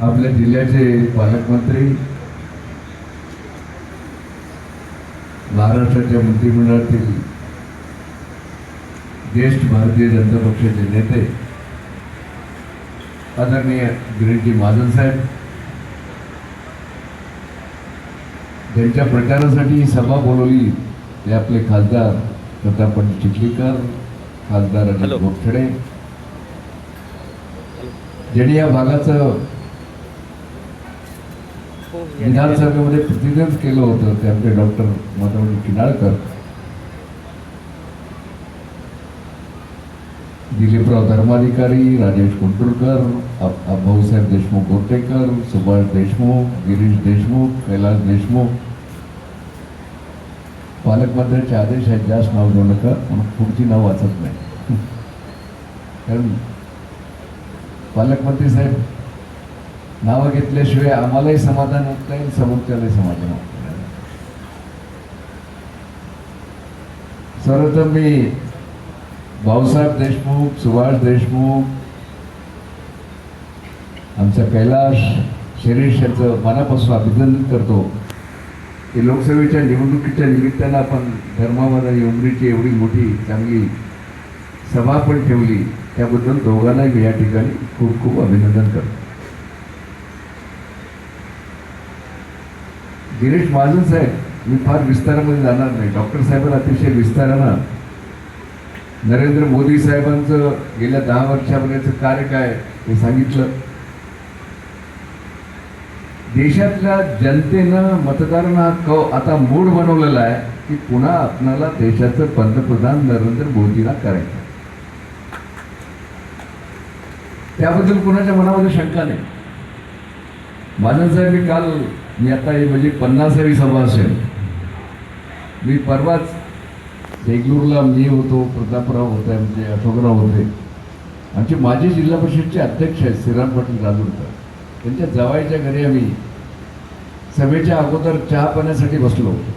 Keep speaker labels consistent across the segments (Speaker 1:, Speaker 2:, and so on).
Speaker 1: आपल्या जिल्ह्याचे पालकमंत्री महाराष्ट्राच्या मंत्रिमंडळातील ज्येष्ठ भारतीय जनता पक्षाचे नेते आदरणीय गिरीशजी महाजन साहेब ज्यांच्या प्रचारासाठी ही सभा बोलवली ते आपले खासदार प्रताप पाटील चिखलीकर खासदार अजित. गोपछडे ज्यांनी या भागाचं विधानसभेमध्ये प्रतिनिधित्व केलं होतं ते आमचे डॉक्टर माधवजी किनाळकर दिलीपराव धर्माधिकारी राजेश कुंटुरकर भाऊसाहेब देशमुख गोटेकर सुभाष देशमुख गिरीश देशमुख कैलास देशमुख. पालकमंत्र्यांचे आदेश आहेत जास्त नाव घेऊ नका म्हणून पुढची नाव वाचत नाही. कारण पालकमंत्री साहेब नावं घेतल्याशिवाय आम्हालाही समाधान होत नाही समोरच्यालाही समाधान होत नाही. सर्वप्रथम मी भाऊसाहेब देशमुख सुभाष देशमुख आमचा कैलाश शिरीष यांचं मनापासून अभिनंदन करतो. की लोकसभेच्या निवडणुकीच्या निमित्तानं आपण धर्मामध्ये उमरीची एवढी मोठी चांगली सभा पण ठेवली. त्याबद्दल दोघांनाही मी या ठिकाणी खूप खूप अभिनंदन करतो. गिरीश महाजन साहेब मी फार विस्तारामध्ये जाणार नाही. डॉक्टर साहेबांना अतिशय विस्तारानं नरेंद्र मोदी साहेबांचं गेल्या दहा वर्षापर्यंतचं कार्य काय हे सांगितलं. देशातल्या जनतेनं मतदारांना हा आता मूड बनवलेला आहे की पुन्हा आपणाला देशाचं पंतप्रधान नरेंद्र मोदीला करायचं त्याबद्दल कुणाच्या मनामध्ये शंका नाही. महाजन साहेब मी काल मी आता ही म्हणजे पन्नासावी सभा असेल. मी परवाच देगलूरला मी होतो प्रतापराव होते म्हणजे अशोकराव होते. आमचे माजी जिल्हा परिषदचे अध्यक्ष आहेत श्रीराम पाटील राजूरकर. त्यांच्या जवळच्या घरी आम्ही सभेच्या अगोदर चहा पाण्यासाठी बसलो. होतो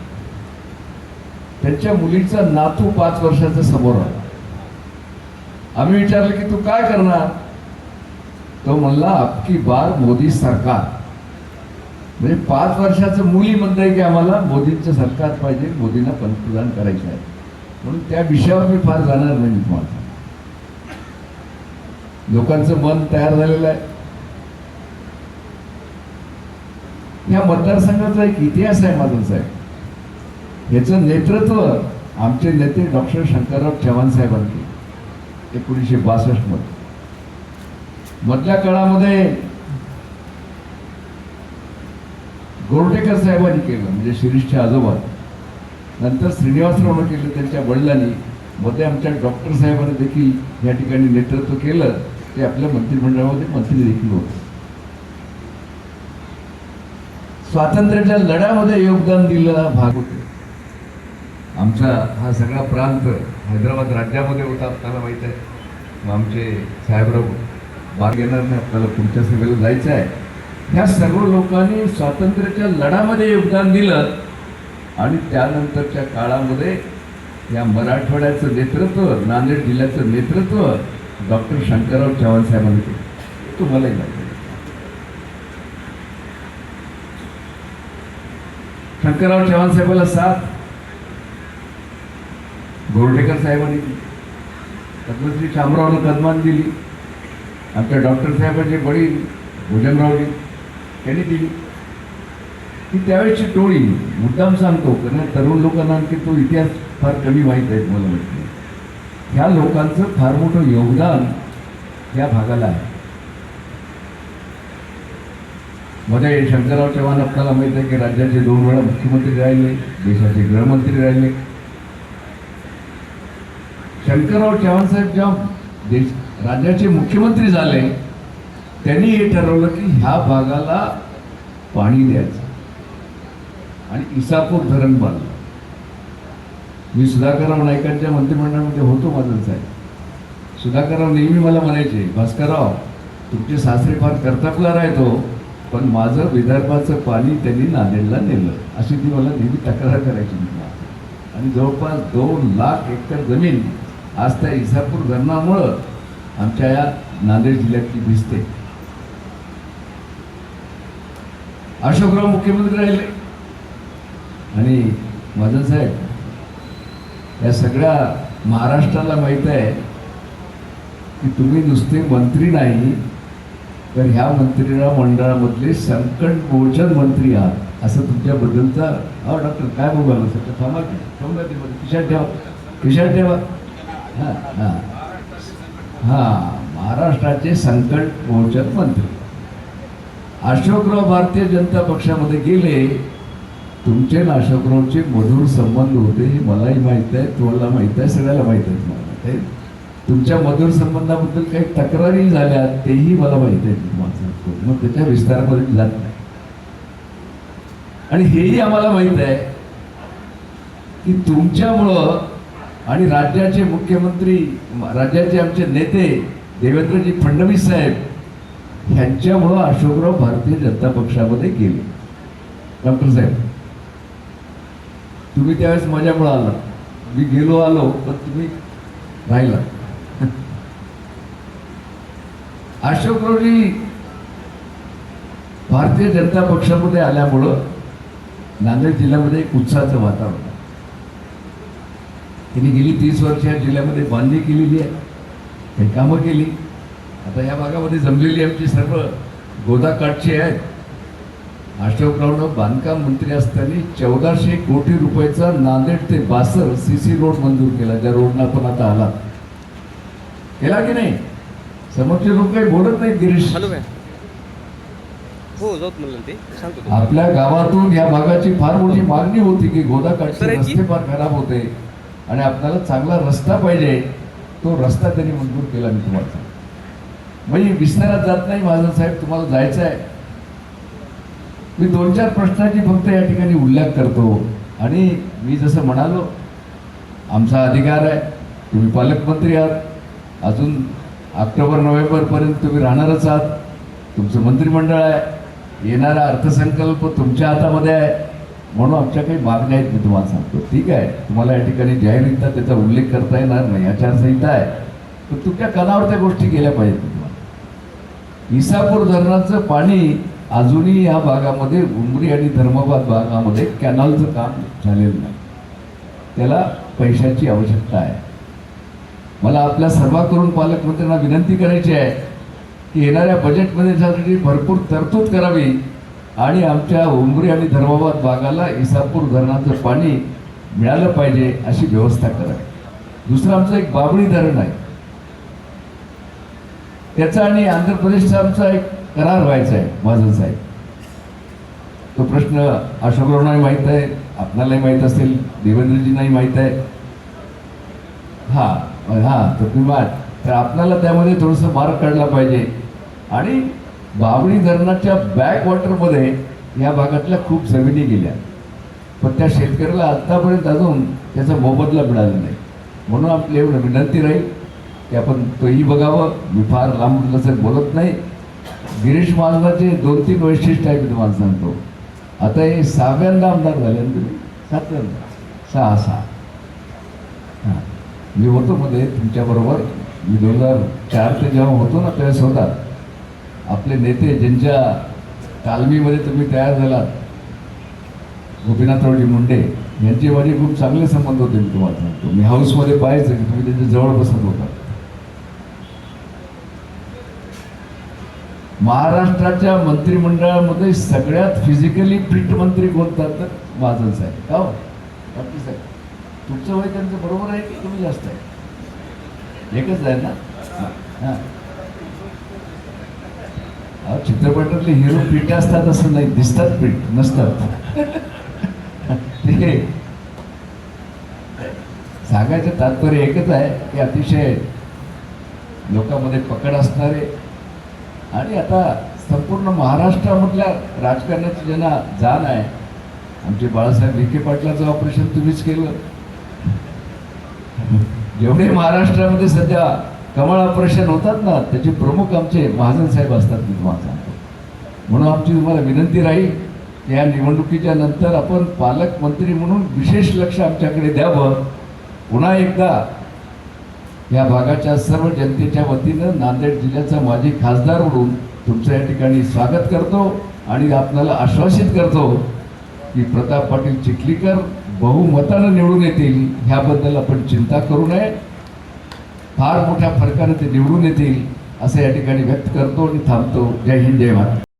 Speaker 1: त्यांच्या मुलीचा नातू पाच वर्षाचा समोर आला. आम्ही विचारलं की तू काय करणार? तो म्हणला अबकी बार मोदी सरकार. म्हणजे पाच वर्षाचं मुली म्हणतंय की आम्हाला मोदींचं सरकार पाहिजे मोदींना पंतप्रधान करायचं आहे. म्हणून त्या विषयावर मी फार जाणार नाही मी तुम्हाला लोकांचं मन तयार झालेलं आहे. या मतदारसंघाचा एक इतिहास आहे माझा साहेब. याचं नेतृत्व आमचे नेते डॉक्टर शंकरराव चव्हाण साहेबांनी एकोणीसशे बासष्टमध्ये मधल्या काळामध्ये गोरटेकर साहेबांनी केलं म्हणजे शिरीषचे आजोबा नंतर श्रीनिवासरावनं केलं त्यांच्या वडिलांनी. मध्ये आमच्या डॉक्टर साहेबांनी देखील या ठिकाणी नेतृत्व केलं. ते आपल्या मंत्रिमंडळामध्ये मंत्री देखील होते. स्वातंत्र्याच्या लढ्यामध्ये योगदान दिलेला भाग होते. आमचा हा सगळा प्रांत हैदराबाद राज्यामध्ये होता आपल्याला माहीत आहे. मग आमचे साहेबराव भाग येणार नाही आपल्याला पुढच्या सभेला जायचं आहे. ह्या सर्व लोकांनी स्वातंत्र्याच्या लढ्यामध्ये योगदान दिलं आणि त्यानंतरच्या काळामध्ये या मराठवाड्याचं नेतृत्व नांदेड जिल्ह्याचं नेतृत्व डॉक्टर शंकरराव चव्हाण साहेबांनी केलं. तुम्हालाही माहिती शंकरराव चव्हाण साहेबाला साथ. गोरटेकर साहेबांनी दिली. पद्मश्री शामरावनं कदमान दिली. आमच्या डॉक्टर साहेबांचे बळी भोजनरावजी. त्यांनी दिली ही त्यावेळेची टोळी मुद्दाम सांगतो कारण तरुण लोकांना आणखी तो इतिहास फार कमी माहीत आहे मला माहिती ह्या लोकांचं फार मोठं योगदान या भागाला आहे. मध्ये शंकरराव चव्हाण आपल्याला माहीत आहे की राज्याचे दोन वेळा मुख्यमंत्री राहिले देशाचे गृहमंत्री राहिले. शंकरराव चव्हाण साहेब जेव्हा देश राज्याचे मुख्यमंत्री झाले त्यांनी हे ठरवलं की ह्या भागाला पाणी द्यायचं. आणि इसापूर धरण बांधलं. मी सुधाकरराव नायकांच्या मंत्रिमंडळामध्ये होतो माझं साहेब. सुधाकरराव नेहमी मला म्हणायचे भास्करराव तुमचे सासरे फार कर्तबगार आहे तो हो, पण माझं विदर्भाचं पाणी त्यांनी नांदेडला नेलं. अशी ती मला नेहमी तक्रार करायची आणि जवळपास दोन लाख एकर जमीन आज त्या इसापूर धरणामुळं आमच्या या नांदेड जिल्ह्यातली भिजते. अशोकराव मुख्यमंत्री राहिले. आणि मदन साहेब या सगळ्या महाराष्ट्राला माहीत आहे की तुम्ही नुसते मंत्री नाही तर ह्या मंत्रिणा मंडळामधले संकट मोचन मंत्री आहात असं तुमच्याबद्दलचा अहो डॉक्टर काय बोलायला सर थांबा की थांबा ते खिशात ठेवा खिशात ठेवा. हां हां. हां महाराष्ट्राचे संकट मोचन मंत्री. अशोकराव भारतीय जनता पक्षामध्ये गेले तुमचे आणि अशोकरावचे मधुर संबंध होते हे मलाही माहीत आहे तुम्हाला माहीत आहे सगळ्याला माहीत आहे तुम्हाला तुमच्या मधुर संबंधाबद्दल काही तक्रारी झाल्या तेही मला माहीत आहे माझं. मग त्याच्या विस्तारामध्ये जात नाही. आणि हेही आम्हाला माहीत आहे की तुमच्यामुळं आणि राज्याचे मुख्यमंत्री राज्याचे आमचे नेते देवेंद्रजी फडणवीस साहेब ह्यांच्यामुळं अशोकराव भारतीय जनता पक्षामध्ये गेले. डॉक्टर साहेब तुम्ही त्यावेळेस माझ्यामुळं आला. मी गेलो आलो पण तुम्ही राहिला. अशोकरावजी भारतीय जनता पक्षामध्ये आल्यामुळं नांदेड जिल्ह्यामध्ये एक उत्साहाचं वातावरण. त्यांनी गेली तीस वर्ष या जिल्ह्यामध्ये बांधणी केलेली आहे. काही कामं केली. आता या भागामध्ये जमलेली आमची सर्व गोदाकाठची आहेत. अशोकरावनं बांधकाम मंत्री असताना चौदाशे कोटी रुपयाचा नांदेड ते बासर सी सी रोड मंजूर केला ज्या रोडनं आपण आता आला केला की नाही? समोरचे लोक काही बोलत नाही गिरीश.
Speaker 2: हो.
Speaker 1: आपल्या गावातून या भागाची फार मोठी मागणी होती की गोदाकाठचे? रस्ते फार खराब होते आणि आपल्याला चांगला रस्ता पाहिजे. तो रस्ता त्यांनी मंजूर केला मी तुम्हाला. म्हणजे विस्तारात जात नाही माझं साहेब तुम्हाला जायचं आहे. मी दोन चार प्रश्नाची फक्त या ठिकाणी उल्लेख करतो. आणि मी जसं म्हणालो आमचा अधिकार आहे तुम्ही पालकमंत्री आहात. अजून ऑक्टोबर नोव्हेंबरपर्यंत तुम्ही राहणारच आहात. तुमचं मंत्रिमंडळ आहे. येणारा अर्थसंकल्प तुमच्या हातामध्ये आहे. म्हणून आमच्या काही मागण्या आहेत मी तुम्हाला सांगतो. ठीक आहे? तुम्हाला या ठिकाणी जाहीररित्या त्याचा उल्लेख करता येणार नाही. आचारसंहिता आहे. पण तुमच्या कानावर त्या गोष्टी गेल्या पाहिजेत. इसापूर धरणाचं पाणी अजूनही या भागामध्ये उमरी आणि धर्माबाद भागामध्ये कॅनॉलचं काम झालेलं नाही. त्याला पैशाची आवश्यकता आहे. मला आपल्या सर्वांकडून पालकमंत्र्यांना विनंती करायची आहे की येणाऱ्या बजेटमध्ये त्यासाठी भरपूर तरतूद करावी आणि आमच्या उमरी आणि धर्माबाद भागाला इसापूर धरणाचं पाणी मिळालं पाहिजे अशी व्यवस्था करावी. दुसरं आमचं एक बाबळी धरण आहे. त्याचा आणि आंध्र प्रदेशचा आमचा एक करार व्हायचा आहे महाजन साहेब तो प्रश्न अशोकरावनाही माहीत आहे आपणालाही माहीत असेल देवेंद्रजींनाही माहीत आहे. हा हा तर तुम्ही तर आपल्याला त्यामध्ये थोडंसं मार्ग काढला पाहिजे. आणि बावळी धरणाच्या बॅक वॉटरमध्ये या भागातल्या खूप जमिनी गेल्या. पण त्या शेतकऱ्याला आत्तापर्यंत अजून त्याचा मोबदला मिळाला नाही. म्हणून आपली एवढं विनंती राहील. की आपण तोही बघावं. मी फार लांब लचक बोलत नाही. गिरीश महाजनाचे दोन तीन वैशिष्ट्य आहे मी तुम्हाला सांगतो. आता हे सहाव्यांदा आमदार झाले ना तुम्ही? सातव्यांदा. सहा सहा हां. मी होतो मध्ये तुमच्याबरोबर मी दोन हजार चार ते जेव्हा होतो ना त्यावेळेस होता आपले नेते ज्यांच्या तालमीमध्ये तुम्ही तयार झालात. गोपीनाथरावजी मुंडे यांचे माझे खूप चांगले संबंध होते मी तुम्हाला सांगतो. मी हाऊसमध्ये पाहायचं की तुम्ही त्यांच्या जवळ बसत होता. महाराष्ट्राच्या मंत्रिमंडळामध्ये सगळ्यात फिजिकली फिट मंत्री कोणतात तर महाजन साहेब. का हो? साहेब. तुमचं वय त्यांचं बरोबर आहे की तुम्ही जास्त आहे? एकच आहे ना? हां. अहो चित्रपटातले हिरो फिट असतात असं नाही. दिसतात फिट नसतात. ठीक आहे. सांगायचं तात्पर्य एकच आहे की अतिशय लोकांमध्ये पकड असणारे आणि आता संपूर्ण महाराष्ट्रामधल्या राजकारणाची ज्यांना जाण आहे आमचे बाळासाहेब विखे पाटलाचं ऑपरेशन तुम्हीच केलं. जेवढे महाराष्ट्रामध्ये सध्या कमळ ऑपरेशन होतात ना त्याचे प्रमुख आमचे महाजन साहेब असतात मी तुम्हाला सांगतो म्हणून आमची तुम्हाला विनंती राहील की या निवडणुकीच्या नंतर आपण पालकमंत्री म्हणून विशेष लक्ष आमच्याकडे द्यावं. पुन्हा एकदा या भागाच्या सर्व जनतेच्या वतीनं नांदेड जिल्ह्याचा माजी खासदार म्हणून तुमचं या ठिकाणी स्वागत करतो आणि आपल्याला आश्वासित करतो की प्रताप पाटील चिखलीकर बहुमतानं निवडून येतील ह्याबद्दल आपण चिंता करू नये. फार मोठ्या फरकाने ते निवडून येतील असं या ठिकाणी व्यक्त करतो आणि थांबतो. जय हिंद जय महाराज